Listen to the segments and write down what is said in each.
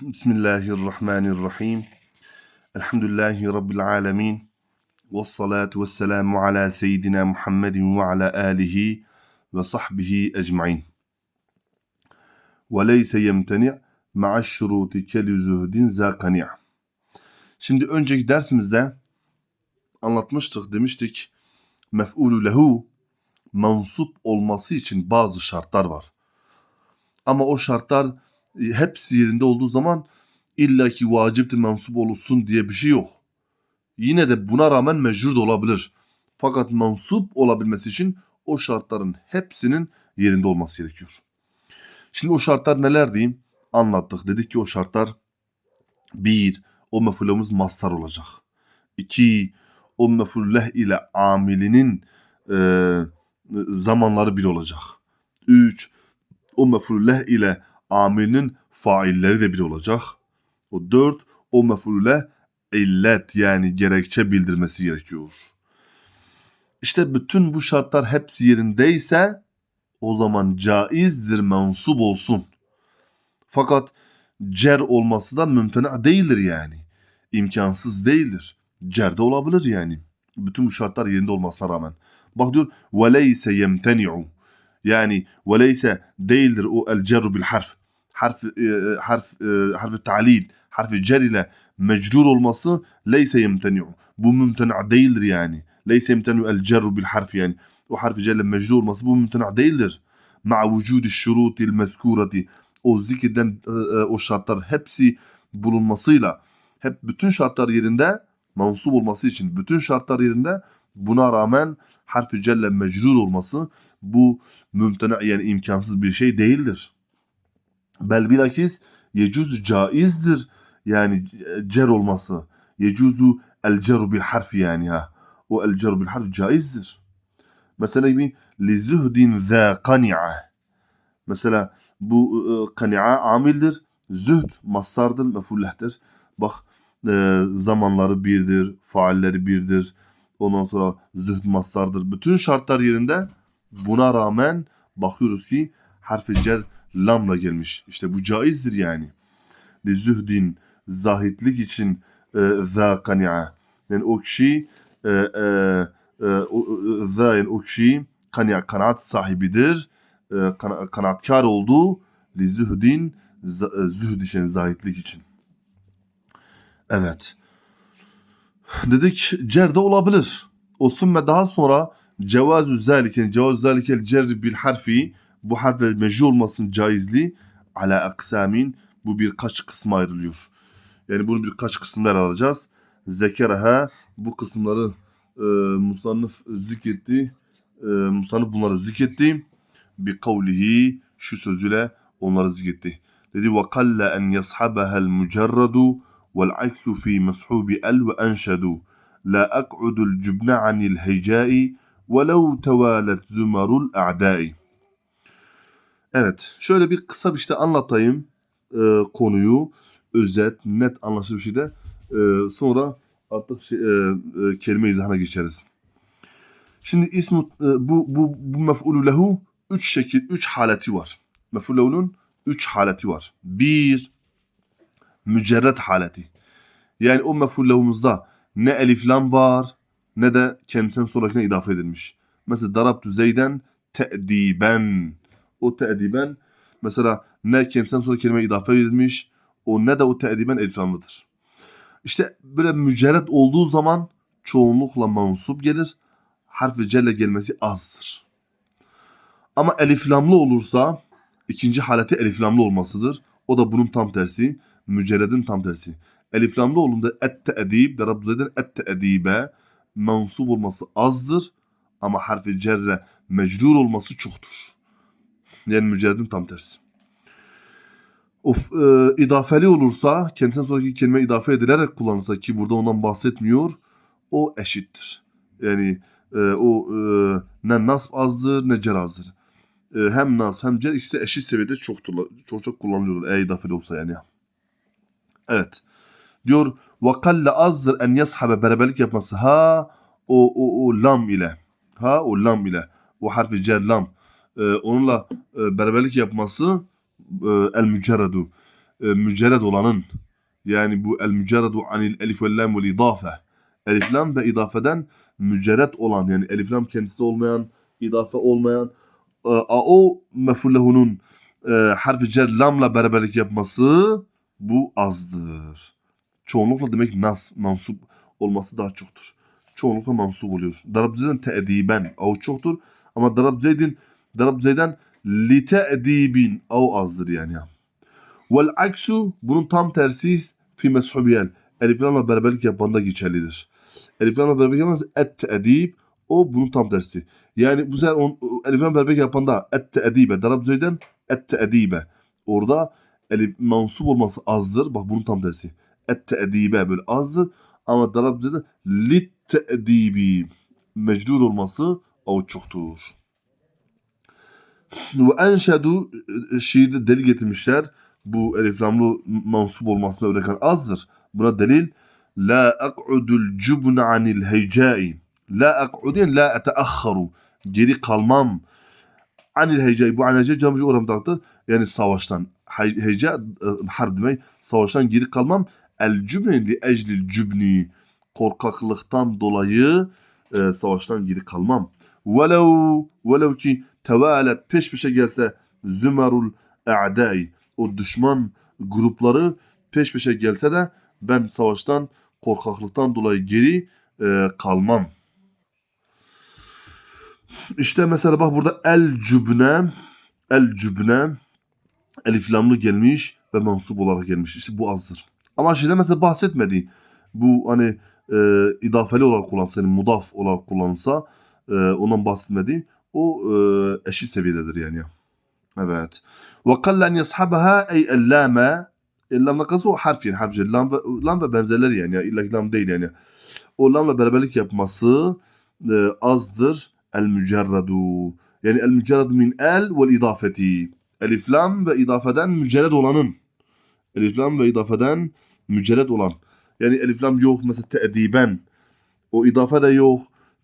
Bismillahirrahmanirrahim. Elhamdülillahi Rabbil alemin. Ve salatu ve selamu ala seyyidina Muhammedin ve ala alihi ve sahbihi ecmain. Ve leyse yemteni' ma'aş şuruti keli zuhdin zakani'. Şimdi önceki dersimizde anlatmıştık, demiştik mef'ulü lehu mansup olması için bazı şartlar var. Ama o şartlar hepsi yerinde olduğu zaman illaki vaciptir mensup olsun diye bir şey yok. Yine de buna rağmen mecrur da olabilir. Fakat mansup olabilmesi için o şartların hepsinin yerinde olması gerekiyor. Şimdi o şartlar neler diyeyim? Anlattık. Dedik ki o şartlar bir, o mefulümüz mazhar olacak. İki, o mefulleh ile amilinin e, zamanları bir olacak. Üç, o mefulleh ile amilinin failleri de bir olacak. O dört, o mefulle illet yani gerekçe bildirmesi gerekiyor. İşte bütün bu şartlar hepsi yerindeyse o zaman caizdir mensup olsun. Fakat cer olması da mümtena değildir yani. İmkansız değildir. Cer de olabilir yani. Bütün bu şartlar yerinde olmasına rağmen. Bak diyor وَلَيْسَ يَمْتَنِعُ Yani وَلَيْسَ değildir o el cerru bil harf. Harf, e, harf, e, harf talil, harfi cer ile mecrur olması leyse yemteni'u. Bu mümtena değildir yani. Leyse yemteni'u el cerru bil harf yani. O harfi cer ile mecrur olması bu mümtena değildir. Ma vücudi şurutil mezkurati. O zikreden e, e, o şartlar hepsi bulunmasıyla hep bütün şartlar yerinde mansup olması için bütün şartlar yerinde buna rağmen harfi celle mecrur olması bu mümtena yani imkansız bir şey değildir. Bel bilakis yecuzu caizdir yani cer olması. Yecuzu el ceru bil harfi yani ha. O el ceru bil harfi caizdir. Mesela gibi li zuhdin za kani'a. Mesela bu e, kani'a amildir. Zühd masardır, mefullehtir. Bak e, zamanları birdir, faalleri birdir. Ondan sonra zühd masardır. Bütün şartlar yerinde buna rağmen bakıyoruz ki harfi cer lamla gelmiş. İşte bu caizdir yani. Li zühdin zahitlik için e, za kani'a. Yani o kişi e, e, e, e, yani o kişi kani'a kanaat sahibidir. E, kana, kanaatkar olduğu li zühdin z- e, zühd için zahitlik için. Evet. Dedik cerde olabilir. O sümme daha sonra cevazu zalike cevazu zalikel cerri bil harfi bu harfe mecru olmasının caizliği ala aksamin bu birkaç kısma ayrılıyor. Yani bunu birkaç kısımlar alacağız. Zekeraha bu kısımları e, musannıf zikretti. E, musannıf bunları zikretti. Bi kavlihi şu sözüyle onları zikretti. Dedi ve kalle en yashabahel mücerradu vel aksu fi meshubi el ve enşedu. La ak'udul cübne anil hecai velev tevalet zumarul a'dai. Evet, şöyle bir kısa bir işte anlatayım e, konuyu. Özet, net anlaşılır bir şekilde. E, sonra artık şey, e, e, kelime izahına geçeriz. Şimdi ismu e, bu bu bu mef'ulü lehu üç şekil, üç haleti var. Mef'ulü lehu'nun üç haleti var. Bir mücerret haleti. Yani o mef'ulü lehumuzda ne elif lam var ne de kendisinden sonrakine idafe edilmiş. Mesela darabtu zeyden te'diben. O te'diben mesela ne kendisinden sonra kelime idafe edilmiş o ne de o te'diben elif lamlıdır. İşte böyle mücerret olduğu zaman çoğunlukla mansup gelir. Harf-i celle gelmesi azdır. Ama elif lamlı olursa ikinci haleti elif lamlı olmasıdır. O da bunun tam tersi. Mücerredin tam tersi. Elif lamlı olduğunda et te'dib, darabtu zeyden et te'dibe mansup olması azdır ama harfi cerre mecrur olması çoktur. Yani mücerredin tam tersi. Of, e, idafeli olursa kendisinden sonraki kelime idafe edilerek kullanılsa ki burada ondan bahsetmiyor o eşittir. Yani e, o e, ne nasb azdır ne cer azdır. E, hem nasb hem cer ikisi eşit seviyede çoktur, çok çok kullanılıyorlar eğer idafeli olsa yani. Evet. Diyor vakalle azdır en yashabe beraberlik yapması ha o, o, o lam ile ha o lam ile o harfi cer lam e, onunla e, beraberlik yapması e, el mücerredu e, mücerred olanın yani bu el mücerredu anil elif ve lam vel idafe elif lam ve idafeden mücerred olan yani elif lam kendisi olmayan idafe olmayan e, o mefullehunun e, harfi cer lamla beraberlik yapması bu azdır. Çoğunlukla demek nas mansup olması daha çoktur. Çoğunlukla mansup oluyor. Darab zeyden teediben o çoktur ama darab zeydin darab zeyden li teedibin o azdır yani. Vel aksu bunun tam tersi fi meshubiyel. Elif lamla beraberlik yapanda geçerlidir. Elif lamla beraberlik yapmaz et teedib o bunun tam tersi. Yani bu sefer on, elif lam beraberlik yapanda et teedibe darab zeyden et teedibe. Orada elif mansup olması azdır. Bak bunun tam tersi. Et teedibe böyle azdır. Ama darab zeyden lit teedibi mecrur olması o çoktur. Ve enşedu e, şiirde delil getirmişler. Bu elif lamlı mansup olmasına öğreten azdır. Buna delil La ak'udul cubna anil heycai. La ak'udu yani la eteahharu. Geri kalmam. Anil heycai. Bu anil heycai camcı oramdaktır. Yani savaştan. Heyca e, harp demek. Savaştan geri kalmam. El cübne li eclil cübni. Korkaklıktan dolayı e, savaştan geri kalmam. Velev, velev ki tevalet peş peşe gelse zümerul a'dai. O düşman grupları peş peşe gelse de ben savaştan korkaklıktan dolayı geri e, kalmam. İşte mesela bak burada el cübne el cübne elif lamlı gelmiş ve mansup olarak gelmiş. İşte bu azdır. Ama şeyde mesela bahsetmedi. Bu hani e, idafeli olarak kullansa, yani mudaf olarak kullanılsa e, ondan bahsetmedi. O e, eşit seviyededir yani. Evet. Ve kallen yashabaha ey ellame Lam nakası o harf yani harf lam ve, lam ve benzerleri yani. İlla lam değil yani. O lamla beraberlik yapması e, azdır. El mücerredu. Yani el mücerredu min el vel idafeti. Elif lam ve idafeden mücerred olanın. Elif lam ve idafeden mücerred olan. Yani elif lam yok mesela teediben. O idafe de yok.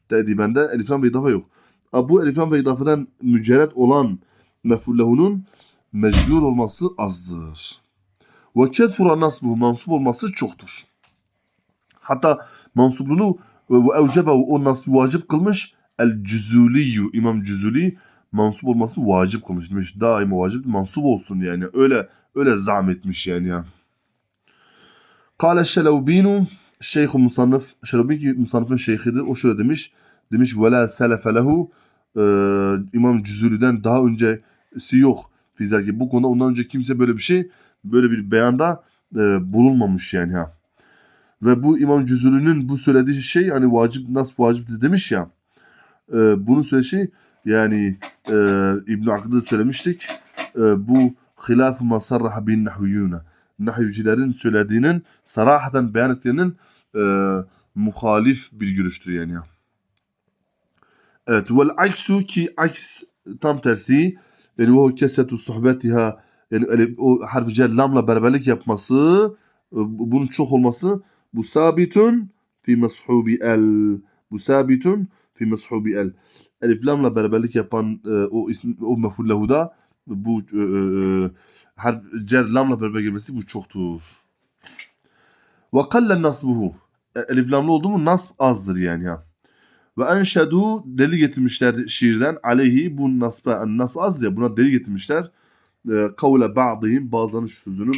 Teedibende elif lam ve idafe yok. Bu elif lam ve idafeden mücerred olan mefullehunun mecbur olması azdır. Ve kethura nasbuhu mansup olması çoktur. Hatta mansubluğunu ve evcebehu o nasbı vacip kılmış el cüzuliyyu İmam Cüzuli mansup olması vacip kılmış. Demiş daima vacip mansup olsun yani. Öyle öyle zahmetmiş yani ya. Kale Şelevbinu Şeyh Musannif Şelevbin ki Musannif'in şeyhidir. O şöyle demiş. Demiş selefe lehu e, İmam Cüzuli'den daha öncesi yok. Fizaki bu konuda ondan önce kimse böyle bir şey böyle bir beyanda e, bulunmamış yani ha. Ve bu İmam Cüzülü'nün bu söylediği şey hani vacip nasıl vacipti demiş ya. E, bunun söylediği şey yani e, İbn Akı'da söylemiştik. E, bu hilafu masarraha bin nahyuna. Nahyucilerin söylediğinin sarahaten beyan ettiğinin e, muhalif bir görüştür yani. Evet. Vel aksu ki aks tam tersi yani o kesetu sohbetiha yani o harfi cer lamla beraberlik yapması e, bu- bunun çok olması bu sabitun fi meshubi el bu sabitun fi meshubi el elif lamla beraberlik yapan e, o isim o meful lehuda bu e, e, harf cer lamla beraber gelmesi bu çoktur. Ve kalle nasbuhu elif lamlı oldu mu nasb azdır yani ya. Ve enşedu deli getirmişler şiirden. Aleyhi bu nasba nasb az ya buna deli getirmişler. E, kavle ba'dihim bazılarının şu sözünü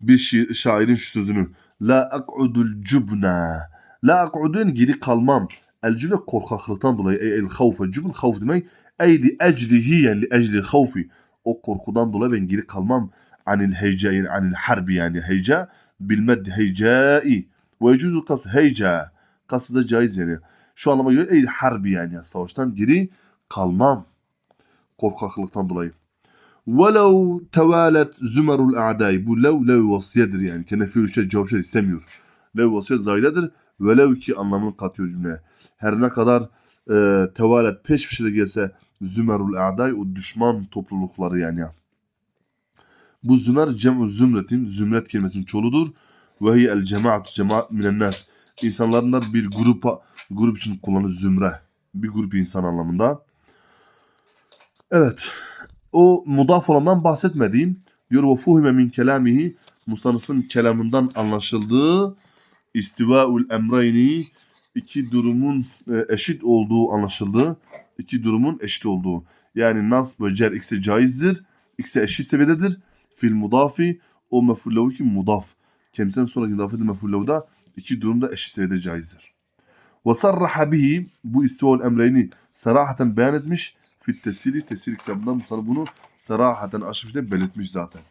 bir şi- şairin şu sözünü la ak'udul cubna la ak'udu yani geri kalmam. El cübne korkaklıktan dolayı ey el havfe. Cübn havf demek ey li eclihi yani li ecli havfi. O korkudan dolayı ben geri kalmam. Anil heyca yani anil harbi yani heyca. Bilmeddi heycai. Ve yecuzu kasu heyca kası da caiz yani şu anlama geliyor ey harbi yani savaştan geri kalmam korkaklıktan dolayı وَلَوْ tevalet zümerul a'dai. Bu lev lev vasiyedir yani. Kenefir şey cevap şey istemiyor. Lev vasiyet zailedir. Velev ki anlamını katıyor cümleye. Her ne kadar e, tevalet peş peşe de gelse zümerul a'dai o düşman toplulukları yani. Bu zümer cem'u zümretin zümret kelimesinin çoludur. Ve hiye el cemaat cemaat minen nas. İnsanların da bir grupa grup için kullanılır zümre. Bir grup insan anlamında. Evet o mudaf olandan bahsetmediğim Diyor ve fuhime min kelamihi Musannıfın kelamından anlaşıldığı istivaul emreyni iki durumun e, eşit olduğu anlaşıldı. İki durumun eşit olduğu. Yani nas ve cer caizdir. İkisi eşit seviyededir. Fil mudafi o mefullevu ki mudaf. Kendisinden sonraki idafeti mefullevuda iki durumda eşit seviyede caizdir. Ve sarraha bihi bu istivaul emreyni sarahaten beyan etmiş. Fit tesiri tesir kitabından Musanif bunu sarahaten aşırı belirtmiş zaten.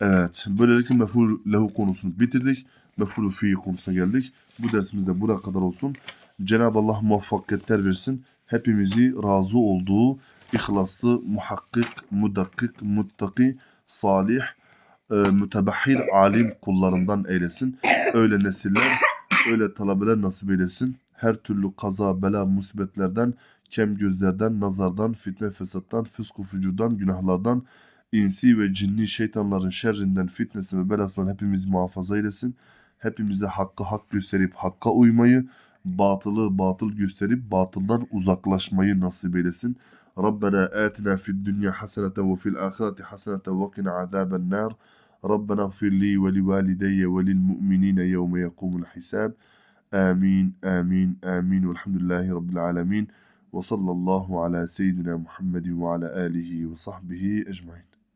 Evet. Böylelikle mef'ul lehu konusunu bitirdik. Mef'ul fi konusuna geldik. Bu dersimizde buraya kadar olsun. Cenab-ı Allah muvaffakiyetler versin. Hepimizi razı olduğu, ihlaslı, muhakkik, mudakkik, muttaki, salih, e, mütebahhir, alim kullarından eylesin. Öyle nesiller, öyle talebeler nasip eylesin. Her türlü kaza, bela, musibetlerden, kem gözlerden, nazardan, fitne, fesattan, fısk, fucudan, günahlardan, insi ve cinni şeytanların şerrinden, fitnesi ve belasından hepimizi muhafaza eylesin. Hepimize hakkı hak gösterip hakka uymayı, batılı batıl gösterip batıldan uzaklaşmayı nasip eylesin. Rabbena atina fid dünya haseneten ve fil ahireti haseneten ve qina azaben nar. ربنا اغفر لي ولوالدي وللمؤمنين يوم يقوم الحساب. آمين آمين آمين والحمد لله رب العالمين وصلى الله على سيدنا محمد وعلى آله وصحبه أجمعين.